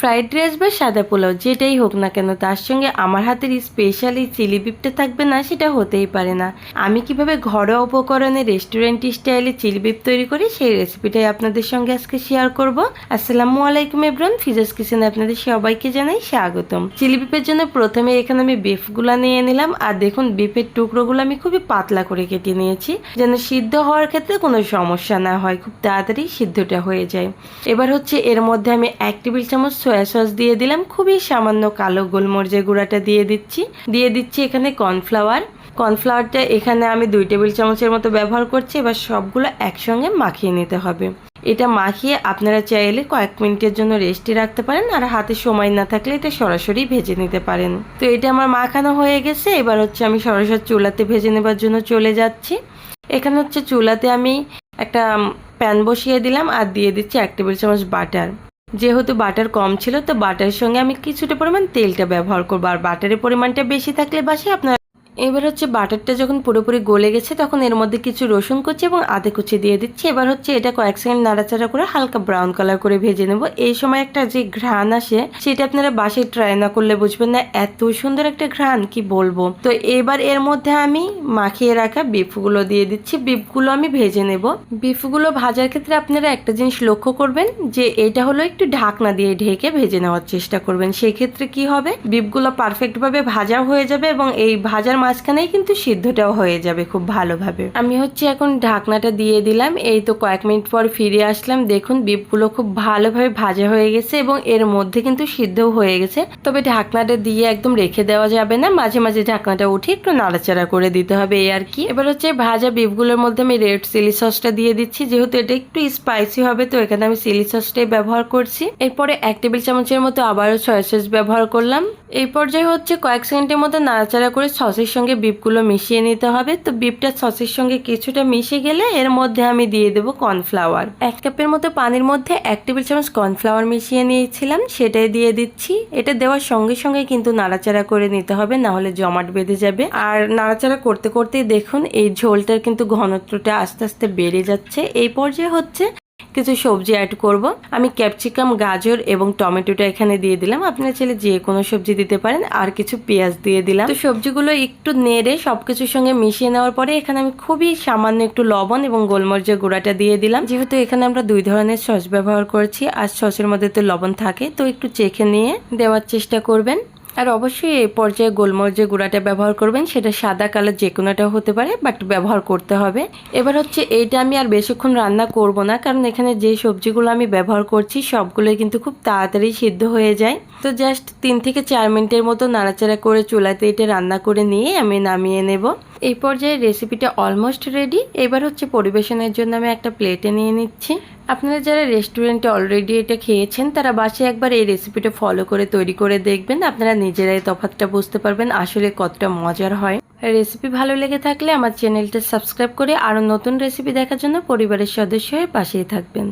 Fried rice বা সাদা পোলাও, যেটাই হোক না কেন, তার সঙ্গে আমার হাতের স্পেশালি চিলি বিপটা থাকবে না, সেটা হতেই পারে না। আমি কীভাবে ঘরোয়া উপকরণে রেস্টুরেন্ট স্টাইলে চিলি বিপ তৈরি করি, সেই রেসিপিটাই আপনাদের সঙ্গে আজকে শেয়ার করব। আসসালামু আলাইকুম এব্রন ফিজাস কিচেনে আপনাদের সবাইকে জানাই স্বাগতম। চিলি বিপের জন্য প্রথমে এখানে আমি বিফগুলো নিয়ে নিলাম, আর দেখুন বিফের টুকরোগুলো আমি খুবই পাতলা করে কেটে নিয়েছি, যেন সিদ্ধ হওয়ার ক্ষেত্রে কোনো সমস্যা না হয়, খুব তাড়াতাড়ি সিদ্ধটা হয়ে যায়। এবার হচ্ছে এর মধ্যে আমি এক টেবিল চামচ সয়া সস দিয়ে দিলাম। খুবই সামান্য কালো গোলমরিচের গুঁড়াটা দিয়ে দিচ্ছি। দিয়ে দিচ্ছি এখানে কর্নফ্লাওয়ার কর্নফ্লাওয়ারটা এখানে আমি দুই টেবিল চামচের মতো ব্যবহার করছি। এবার সবগুলো একসঙ্গে মাখিয়ে নিতে হবে। এটা মাখিয়ে আপনারা চাইলে কয়েক মিনিটের জন্য রেস্টে রাখতে পারেন। আর হাতে সময় না থাকলে এটা সরাসরি ভেজে নিতে পারেন। তো এটা আমার মাখানো হয়ে গেছে। এবার হচ্ছে আমি সরাসরি চুলাতে ভেজে নেবার জন্য চলে যাচ্ছি। এখানে হচ্ছে চুলাতে আমি একটা প্যান বসিয়ে দিলাম। আর দিয়ে দিচ্ছি এক টেবিল চামচ বাটার যেহেতু বাটার কম ছিল, তো বাটারের সঙ্গে আমি কিছুটা পরিমাণ তেলটা ব্যবহার করব। আর বাটারের পরিমাণটা বেশি থাকলে বাসে আপনার এবার হচ্ছে বাটারটা যখন পুরোপুরি গলে গেছে, তখন এর মধ্যে কিছু রসুন কুচি এবং আদে কুচি দিয়ে দিচ্ছি। এবার হচ্ছে এটা কয়েক সেকেন্ড নাড়াচাড়া করে হালকা ব্রাউন কালার করে ভেজে নেব। এই সময় একটা যে ঘ্রাণ আসে, সেটা আপনারা বাসায় ট্রাই না করলে বুঝবেন না, এত সুন্দর একটা ঘ্রাণ, কি বলব? তো এবার এর মধ্যে আমি মাখিয়ে রাখা বিফগুলো দিয়ে দিচ্ছি। বিফগুলো আমি ভেজে নেব। বিফগুলো ভাজার ক্ষেত্রে আপনারা একটা জিনিস লক্ষ্য করবেন, যে এটা হলো একটু ঢাকনা দিয়ে ঢেকে ভেজে নেওয়ার চেষ্টা করবেন। সেক্ষেত্রে কি হবে? বিফগুলো পারফেক্ট ভাবে ভাজা হয়ে যাবে এবং এই ভাজার মাঝখানেই কিন্তু সিদ্ধটাও হয়ে যাবে খুব ভালোভাবে। আমি হচ্ছে এখন ঢাকনাটা দিয়ে দিলাম, এই তো কয়েক মিনিট পর ফিরে আসলাম। দেখুন, বিপগুলো খুব ভালোভাবে ভাজা হয়ে গেছে এবং এর মধ্যে কিন্তু সিদ্ধও হয়ে গেছে। তবে ঢাকনাটা দিয়ে একদম রেখে দেওয়া যাবে না, মাঝে মাঝে ঢাকনাটা উঠিয়ে একটু নাড়াচাড়া করে দিতে হবে এই আর কি। এবার হচ্ছে ভাজা বিফগুলোর মধ্যে আমি রেড চিলি সসটা দিয়ে দিচ্ছি, যেহেতু এটা একটু স্পাইসি হবে, তো এখানে আমি চিলি সসটাই ব্যবহার করছি। এরপরে এক টেবিল চামচের মতো আবারও সয়া সস ব্যবহার করলাম। এই পর্যায়ে হচ্ছে কয়েক সেকেন্ডের মতো নাড়াচাড়া করে সসের সঙ্গে বিপগুলো মিশিয়ে নিতে হবে। তো বিপটা সসের সঙ্গে কিছুটা মিশে গেলে এর মধ্যে আমি দিয়ে দেবো কর্নফ্লাওয়ার। এক কাপের মতো পানির মধ্যে এক টেবিল চামচ কর্নফ্লাওয়ার মিশিয়ে নিয়েছিলাম, সেটাই দিয়ে দিচ্ছি। এটা দেওয়ার সঙ্গে সঙ্গে কিন্তু নাড়াচাড়া করে নিতে হবে, না হলে জমাট বেঁধে যাবে। আর নাড়াচাড়া করতে করতেই দেখুন, এই ঝোলটার কিন্তু ঘনত্বটা আস্তে আস্তে বেড়ে যাচ্ছে। এই পর্যায়ে হচ্ছে কিছু সবজি অ্যাড করব। আমি ক্যাপসিকাম গাজর এবং টমেটোটা এখানে দিয়ে দিলাম। আপনারা চাইলে যে কোনো সবজি দিতে পারেন। আর কিছু পেঁয়াজ দিয়ে দিলাম। তো সবজিগুলো একটু নেড়ে সব কিছুর সঙ্গে মিশিয়ে নেওয়ার পরে এখানে আমি খুবই সামান্য একটু লবণ এবং গোলমরিচের গুঁড়াটা দিয়ে দিলাম। যেহেতু এখানে আমরা দুই ধরনের সস ব্যবহার করছি, আর সসের মধ্যে তো লবণ থাকে, তো একটু চেখে নিয়ে দেওয়ার চেষ্টা করবেন। আর অবশ্যই এই পর্যায়ে গোলমরিচের গুঁড়াটা ব্যবহার করবেন, সেটা সাদা কালার যে কোনোটাও হতে পারে বাট ব্যবহার করতে হবে। এবার হচ্ছে এইটা আমি আর বেশিক্ষণ রান্না করব না, কারণ এখানে যে সবজিগুলো আমি ব্যবহার করছি, সবগুলোই কিন্তু খুব তাড়াতাড়ি সিদ্ধ হয়ে যায়। তো জাস্ট তিন থেকে চার মিনিটের মতো নাড়াচাড়া করে চুলাতে এটা রান্না করে নিয়ে আমি নামিয়ে নেব। এই পর্যায়ে রেসিপিটা অলমোস্ট রেডি এবার হচ্ছে পরিবেশনের জন্য আমি একটা প্লেটে নিয়ে নিচ্ছি। আপনারা যারা রেস্টুরেন্টে অলরেডি এটা খেয়েছেন, তারা বাসে একবার এই রেসিপিটা ফলো করে তৈরি করে দেখবেন। আপনারা নিজেরাই তফাতটা বুঝতে পারবেন, আসলে কতটা মজার হয়। রেসিপি ভালো লেগে থাকলে আমার চ্যানেলটা সাবস্ক্রাইব করে আরও নতুন রেসিপি দেখার জন্য পরিবারের সদস্য হয়ে পাশেই থাকবেন।